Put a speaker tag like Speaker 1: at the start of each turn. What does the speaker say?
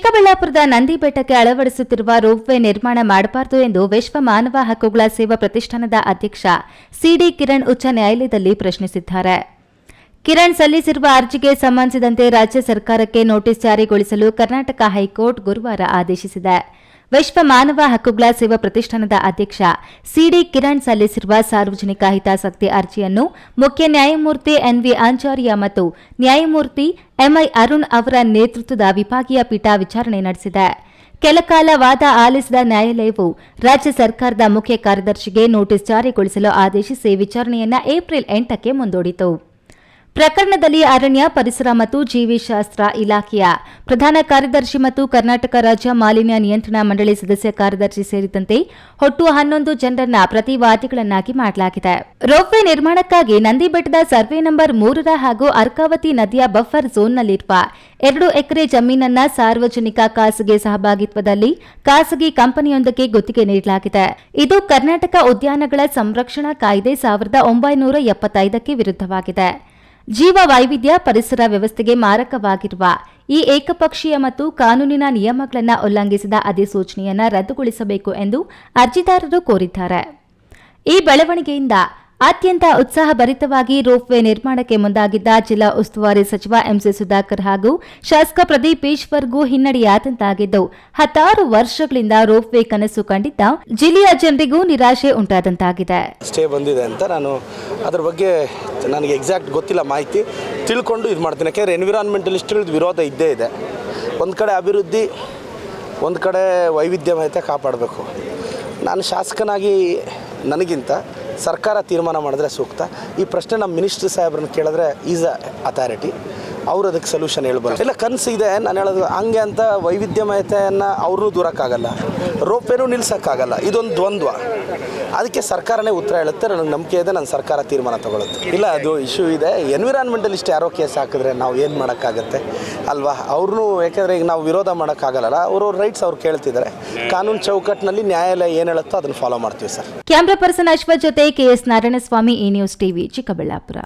Speaker 1: ಚಿಕ್ಕಬಳ್ಳಾಪುರದ ನಂದಿ ಬೆಟ್ಟಕ್ಕೆ ಅಳವಡಿಸುತ್ತಿರುವ ರೋಪ್ವೇ ನಿರ್ಮಾಣ ಮಾಡಬಾರದು ಎಂದು ವಿಶ್ವ ಮಾನವ ಹಕ್ಕುಗಳ ಸೇವಾ ಪ್ರತಿಷ್ಠಾನದ ಅಧ್ಯಕ್ಷ ಸಿಡಿ ಕಿರಣ್ ಉಚ್ಚ ನ್ಯಾಯಾಲಯದಲ್ಲಿ ಪ್ರಶ್ನಿಸಿದ್ದಾರೆ. ಕಿರಣ್ ಸಲ್ಲಿಸಿರುವ ಅರ್ಜಿಗೆ ಸಂಬಂಧಿಸಿದಂತೆ ರಾಜ್ಯ ಸರ್ಕಾರಕ್ಕೆ ನೋಟಿಸ್ ಜಾರಿಗೊಳಿಸಲು ಕರ್ನಾಟಕ ಹೈಕೋರ್ಟ್ ಗುರುವಾರ ಆದೇಶಿಸಿದೆ. ವಿಶ್ವ ಮಾನವ ಹಕ್ಕುಗಳ ಸೇವಾ ಪ್ರತಿಷ್ಠಾನದ ಅಧ್ಯಕ್ಷ ಸಿಡಿ ಕಿರಣ್ ಸಲ್ಲಿಸಿರುವ ಸಾರ್ವಜನಿಕ ಹಿತಾಸಕ್ತಿ ಅರ್ಜಿಯನ್ನು ಮುಖ್ಯ ನ್ಯಾಯಮೂರ್ತಿ ಎನ್ವಿ ಆಂಚಾರ್ಯ ಮತ್ತು ನ್ಯಾಯಮೂರ್ತಿ ಎಂಐ ಅರುಣ್ ಅವರ ನೇತೃತ್ವದ ವಿಭಾಗೀಯ ಪೀಠ ವಿಚಾರಣೆ ನಡೆಸಿದೆ. ಕೆಲಕಾಲ ವಾದ ಆಲಿಸಿದ ನ್ಯಾಯಾಲಯವು ರಾಜ್ಯ ಸರ್ಕಾರದ ಮುಖ್ಯ ಕಾರ್ಯದರ್ಶಿಗೆ ನೋಟಿಸ್ ಜಾರಿಗೊಳಿಸಲು ಆದೇಶಿಸಿ ವಿಚಾರಣೆಯನ್ನು ಏಪ್ರಿಲ್ ಎಂಟಕ್ಕೆ ಮುಂದೂಡಿತು. ಪ್ರಕರಣದಲ್ಲಿ ಅರಣ್ಯ, ಪರಿಸರ ಮತ್ತು ಜೀವಿಶಾಸ್ತ್ರ ಇಲಾಖೆಯ ಪ್ರಧಾನ ಕಾರ್ಯದರ್ಶಿ ಮತ್ತು ಕರ್ನಾಟಕ ರಾಜ್ಯ ಮಾಲಿನ್ಯ ನಿಯಂತ್ರಣ ಮಂಡಳಿ ಸದಸ್ಯ ಕಾರ್ಯದರ್ಶಿ ಸೇರಿದಂತೆ ಒಟ್ಟು ಹನ್ನೊಂದು ಜನರನ್ನ ಪ್ರತಿವಾದಿಗಳನ್ನಾಗಿ ಮಾಡಲಾಗಿದೆ. ರೋಪ್ವೆ ನಿರ್ಮಾಣಕ್ಕಾಗಿ ನಂದಿ ಬೆಟ್ಟದ ಸರ್ವೆ ನಂಬರ್ ಮೂರರ ಹಾಗೂ ಅರ್ಕಾವತಿ ನದಿಯ ಬಫರ್ ಝೋನ್ನಲ್ಲಿರುವ ಎರಡು ಎಕರೆ ಜಮೀನನ್ನ ಸಾರ್ವಜನಿಕ ಖಾಸಗಿ ಸಹಭಾಗಿತ್ವದಲ್ಲಿ ಖಾಸಗಿ ಕಂಪನಿಯೊಂದಕ್ಕೆ ಗುತ್ತಿಗೆ ನೀಡಲಾಗಿದೆ. ಇದು ಕರ್ನಾಟಕ ಉದ್ಯಾನಗಳ ಸಂರಕ್ಷಣಾ ಕಾಯ್ದೆ ಸಾವಿರದ ಒಂಬೈನೂರ ಎಪ್ಪತ್ತೈದಕ್ಕೆ ವಿರುದ್ಧವಾಗಿದೆ. ಜೀವ ವೈವಿಧ್ಯ ಪರಿಸರ ವ್ಯವಸ್ಥೆಗೆ ಮಾರಕವಾಗಿರುವ ಈ ಏಕಪಕ್ಷೀಯ ಮತ್ತು ಕಾನೂನಿನ ನಿಯಮಗಳನ್ನು ಉಲ್ಲಂಘಿಸಿದ ಅಧಿಸೂಚನೆಯನ್ನು ರದ್ದುಗೊಳಿಸಬೇಕು ಎಂದು ಅರ್ಜಿದಾರರು ಕೋರಿದ್ದಾರೆ. ಈ ಬೆಳವಣಿಗೆಯಿಂದ ಅತ್ಯಂತ ಉತ್ಸಾಹಭರಿತವಾಗಿ ರೋಪ್ವೇ ನಿರ್ಮಾಣಕ್ಕೆ ಮುಂದಾಗಿದ್ದ ಜಿಲ್ಲಾ ಉಸ್ತುವಾರಿ ಸಚಿವ ಎಂಸಿ ಸುಧಾಕರ್ ಹಾಗೂ ಶಾಸಕ ಪ್ರದೀಪ್ ಈಶ್ವರ್ಗೂ ಹಿನ್ನಡೆಯಾದಂತಾಗಿದ್ದು ಹತ್ತಾರು ವರ್ಷಗಳಿಂದ ರೋಪ್ವೇ ಕನಸು ಕಂಡಿದ್ದ ಜಿಲ್ಲೆಯ ಜನರಿಗೂ ನಿರಾಶೆ ಉಂಟಾದಂತಾಗಿದೆ.
Speaker 2: ಸ್ಟೇ ಬಂದಿದೆ ಅಂತ ನಾನು ಅದ್ರ ಬಗ್ಗೆ ನನಗೆ ಎಕ್ಸಾಕ್ಟ್ ಗೊತ್ತಿಲ್ಲ ಮಾಹಿತಿ ತಿಳ್ಕೊಂಡು ಇದು ಮಾಡ್ತೀನಿ. ಯಾಕೆಂದರೆ ಎನ್ವಿರಾನ್ಮೆಂಟಲಿಸ್ಟ್ಗಳದ್ದು ವಿರೋಧ ಇದ್ದೇ ಇದೆ. ಒಂದು ಕಡೆ ಅಭಿವೃದ್ಧಿ, ಒಂದು ಕಡೆ ವೈವಿಧ್ಯಮಯತೆ ಕಾಪಾಡಬೇಕು. ನಾನು ಶಾಸಕನಾಗಿ ನನಗಿಂತ ಸರ್ಕಾರ ತೀರ್ಮಾನ ಮಾಡಿದ್ರೆ ಸೂಕ್ತ. ಈ ಪ್ರಶ್ನೆ ನಮ್ಮ ಮಿನಿಸ್ಟ್ರ್ ಸಾಹೇಬ್ರನ್ನ ಕೇಳಿದ್ರೆ ಈಸ್ ಅ ಅಥಾರಿಟಿ. ಅವ್ರು ಅದಕ್ಕೆ ಸೊಲ್ಯೂಷನ್ ಹೇಳ್ಬೋದು. ಇಲ್ಲ, ಕನಸು ಇದೆ, ನಾನು ಹೇಳೋದು ಹಂಗೆ ಅಂತ ವೈವಿಧ್ಯಮಯತೆಯನ್ನು ಅವ್ರನ್ನೂ ದೂರಕ್ಕಾಗಲ್ಲ. ರೋಪೇನೂ ನಿಲ್ಸೋಕ್ಕಾಗಲ್ಲ. ಇದೊಂದು ದ್ವಂದ್ವ. ಅದಕ್ಕೆ ಸರ್ಕಾರನೇ ಉತ್ತರ ಹೇಳುತ್ತೆ ನನಗೆ ನಂಬಿಕೆ ಇದೆ ನನ್ನ ಸರ್ಕಾರ ತೀರ್ಮಾನ ತಗೊಳುತ್ತೆ. ಇಲ್ಲ, ಅದು ಇಶ್ಯೂ ಇದೆ. ಎನ್ವಿರಾನ್ಮೆಂಟಲಿಸ್ಟ್ ಯಾರೋ ಕೇಸ್ ಹಾಕಿದ್ರೆ ನಾವು ಏನು ಮಾಡೋಕ್ಕಾಗತ್ತೆ? ಅಲ್ವಾ? ಅವ್ರನ್ನೂ ಯಾಕೆಂದರೆ ಈಗ ನಾವು ವಿರೋಧ ಮಾಡೋಕ್ಕಾಗಲ್ಲ ಅವ್ರವ್ರ ರೈಟ್ಸ್ ಅವ್ರು ಕೇಳ್ತಿದ್ದಾರೆ ಕಾನೂನು ಚೌಕಟ್ಟಿನಲ್ಲಿ ನ್ಯಾಯಾಲಯ ಏನು ಹೇಳುತ್ತೋ ಅದನ್ನು ಫಾಲೋ ಮಾಡ್ತೀವಿ ಸರ್.
Speaker 1: ಕ್ಯಾಮ್ರಾ ಪರ್ಸನ್ ಅಶ್ವಥ್ ಜೊತೆ ಕೆಎಸ್ ನಾರಾಯಣಸ್ವಾಮಿ ಈ ನ್ಯೂಸ್ ಟಿವಿ, ಚಿಕ್ಕಬಳ್ಳಾಪುರ.